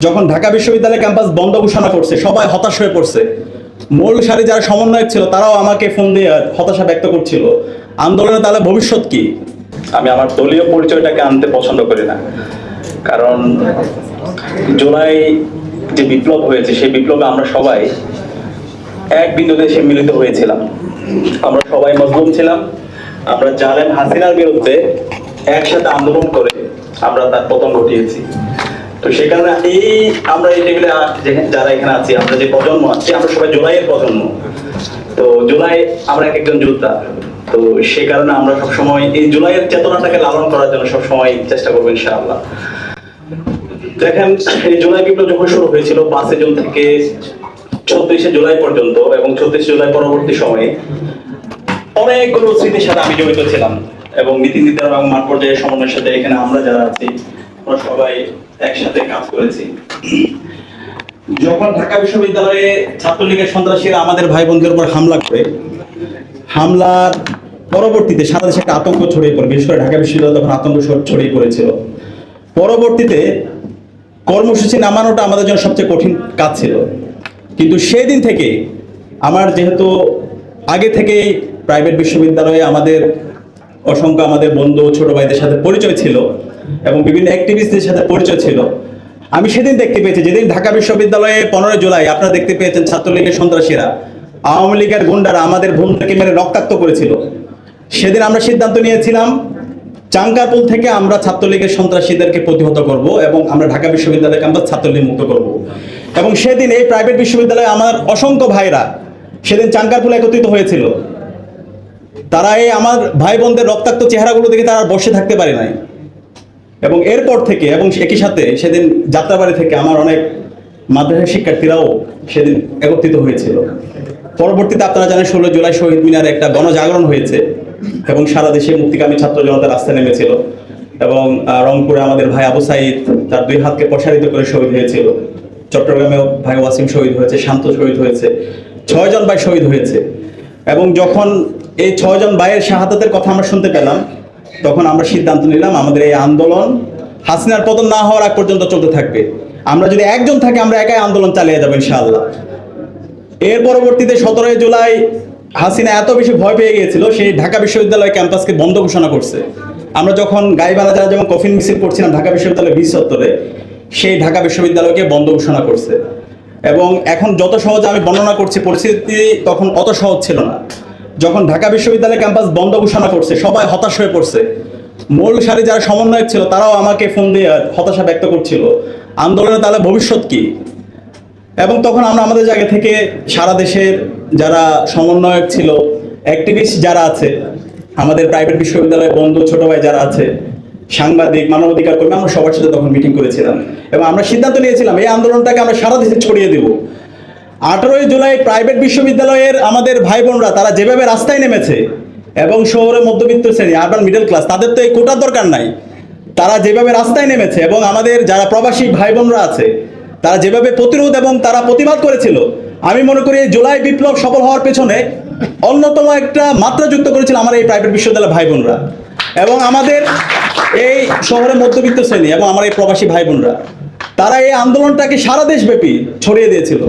যখন ঢাকা বিশ্ববিদ্যালয় ক্যাম্পাস বন্ধ ঘোষণা করছে, সবাই হতাশ হয়ে পড়ছে। মূল সারি যারা সমন্বয়ক ছিল, তারাও আমাকে ফোন দিয়ে হতাশা ব্যক্ত করছিল। আন্দোলনে তাহলে ভবিষ্যৎ কি? আমি আমার দলীয় পরিচয়টাকে আনতে পছন্দ করি না। কারণ জুলাই যে বিপ্লব হয়েছে, সেই বিপ্লবে আমরা সবাই এক বিন্দুতে এসে মিলিত হয়েছিলাম। আমরা সবাই মজলুম ছিলাম। আমরা জালেম হাসিনার বিরুদ্ধে একসাথে আন্দোলন করে আমরা তার পতন ঘটিয়েছি। তো এই আমরা এই টেবিলে যারা এখানে আছি, আমরা যে প্রজন্ম আছি, আমরা সবাই জুলাইয়ের প্রজন্ম। তো জুলাই আমরা এক একজন যোদ্ধা। তো সে কারণে আমরা সবসময় এই জুলাইয়ের চেতনাটাকে লালন করার জন্য সবসময় চেষ্টা করব ইনশাআল্লাহ। দেখেন, এই জুলাই বিপ্লব যখন শুরু হয়েছিল পাঁচই জুন থেকে ছত্রিশে জুলাই পর্যন্ত এবং ছত্রিশে জুলাই পরবর্তী সময়ে অনেকগুলো স্মৃতির সাথে আমি জড়িত ছিলাম এবং নীতি নির্ধারণ এবং মাঠ পর্যায়ের সমন্বয়ের সাথে এখানে আমরা যারা আছি আমরা সবাই একসাথে কাজ করেছি। যখন ঢাকা বিশ্ববিদ্যালয়ে ছাত্রলীগের সন্ত্রাসীরা আমাদের ভাই বোনদের উপর হামলা করে, হামলার পরবর্তীতে সারা দেশে একটা আতঙ্ক ছড়িয়ে পড়ে, বিশেষ করে ঢাকা বিশ্ববিদ্যালয় তখন আতঙ্ক ছড়িয়ে পড়েছিল। পরবর্তীতে কর্মসূচি নামানোটা আমাদের জন্য সবচেয়ে কঠিন কাজ ছিল। কিন্তু সেই দিন থেকে আমার যেহেতু আগে থেকেই প্রাইভেট বিশ্ববিদ্যালয়ে আমাদের অসংখ্য আমাদের বন্ধু, ছোট ভাইদের সাথে পরিচয় ছিল এবং বিভিন্ন অ্যাক্টিভিস্টদের সাথে পরিচয় ছিল। আমি সেদিন দেখতে পেয়েছি, যেদিন ঢাকা বিশ্ববিদ্যালয়ে পনেরোই জুলাই আপনারা দেখতে পেয়েছেন ছাত্রলীগের সন্ত্রাসীরা। আওয়ামী লীগের গুন্ডারা আমাদের বোনদেরকে মেরে রক্তাক্ত করেছিল। সেদিন আমরা সিদ্ধান্ত নিয়েছিলাম চাঙ্কারপুল থেকে আমরা ছাত্রলীগের সন্ত্রাসীদেরকে প্রতিহত করব এবং আমরা ঢাকা বিশ্ববিদ্যালয় ক্যাম্পাস ছাত্রলীগ মুক্ত করব। এবং সেদিন এই প্রাইভেট বিশ্ববিদ্যালয়ে আমার অসংখ্য ভাইরা সেদিন চাঙ্কারপুলে একত্রিত হয়েছিল। তারা এই আমার ভাই বোনদের রক্তাক্ত চেহারাগুলো দেখে তারা বসে থাকতে পারে নাই। এবং এরপর থেকে, এবং একই সাথে সেদিন যাত্রাবাড়ি থেকে আমার অনেক মাদ্রাসা শিক্ষার্থীরাও সেদিন একত্রিত হয়েছিল। পরবর্তীতে আপনারা জানেন, ষোলো জুলাই শহীদ মিনারে একটা গণজাগরণ হয়েছে এবং সারা দেশে মুক্তিকামী ছাত্র জনতা রাস্তায় নেমেছিল এবং রংপুরে আমাদের ভাই আবু সাইদ তার দুই হাতকে প্রসারিত করে শহীদ হয়েছিল। চট্টগ্রামেও ভাই ওয়াসিম শহীদ হয়েছে, শান্ত শহীদ হয়েছে ছয়জন ভাই শহীদ হয়েছে এবং যখন এই ছয়জন ভাইয়ের শাহাদাতের কথা আমরা শুনতে পেলাম তখন আমরা সিদ্ধান্ত নিলাম, আমাদের এই আন্দোলন হাসিনার পতন না হওয়ার আগ পর্যন্ত চলতে থাকবে। আমরা যদি একজন থাকি, আমরা একাই আন্দোলন চালিয়ে যাব ইনশাআল্লাহ। এর পরবর্তীতে সতেরোই জুলাই হাসিনা এত বেশি ভয় পেয়ে গিয়েছিল, সেই ঢাকা বিশ্ববিদ্যালয় ক্যাম্পাসকে বন্ধ ঘোষণা করছে। আমরা যখন গাইবালা যারা যেমন কফিন মিছিল করছিলাম ঢাকা বিশ্ববিদ্যালয় বিশ চত্বরে সেই ঢাকা বিশ্ববিদ্যালয়কে বন্ধ ঘোষণা করছে। এবং এখন যত সহজে আমি বর্ণনা করছি, পরিস্থিতি তখন অত সহজ ছিল না। যখন ঢাকা বিশ্ববিদ্যালয় ক্যাম্পাস বন্ধ ঘোষণা করছে সবাই হতাশ হয়ে পড়ছে। মূল সারি যারা সমন্বয়ক ছিল, তারাও আমাকে ফোন দিয়ে হতাশা ব্যক্ত করছিল। আন্দোলনে তাহলে ভবিষ্যৎ কি? এবং তখন আমরা আমাদের জায়গা থেকে সারা দেশের যারা সমন্বয়ক ছিল অ্যাক্টিভিস্ট যারা আছে, আমাদের প্রাইভেট বিশ্ববিদ্যালয়ের বন্ধু, ছোট ভাই যারা আছে, সাংবাদিক, মানবাধিকার কর্মী, আমরা সবার সাথে তখন মিটিং করেছিলাম। এবং আমরা সিদ্ধান্ত নিয়েছিলাম, এই আন্দোলনটাকে আমরা সারা দেশে ছড়িয়ে দেব। আঠারোই জুলাই প্রাইভেট বিশ্ববিদ্যালয়ের আমাদের ভাই বোনরা তারা যেভাবে রাস্তায় নেমেছে এবং শহরে মধ্যবিত্ত শ্রেণি আরবান মিডল ক্লাস তাদের তো এই কোটার দরকার নাই। তারা যেভাবে রাস্তায় নেমেছে এবং আমাদের যারা প্রবাসী ভাই বোনরা আছে, তারা যেভাবে প্রতিরোধ এবং তারা প্রতিবাদ করেছিল, আমি মনে করি জুলাই বিপ্লব সফল হওয়ার পেছনে অন্যতম একটা মাত্রা যুক্ত করেছিল আমার এই প্রাইভেট বিশ্ববিদ্যালয়ের ভাই বোনরা এবং আমাদের এই শহরের মধ্যবিত্ত শ্রেণি এবং আমার এই প্রবাসী ভাই বোনরা তারা এই আন্দোলনটাকে সারা দেশব্যাপী ছড়িয়ে দিয়েছিল।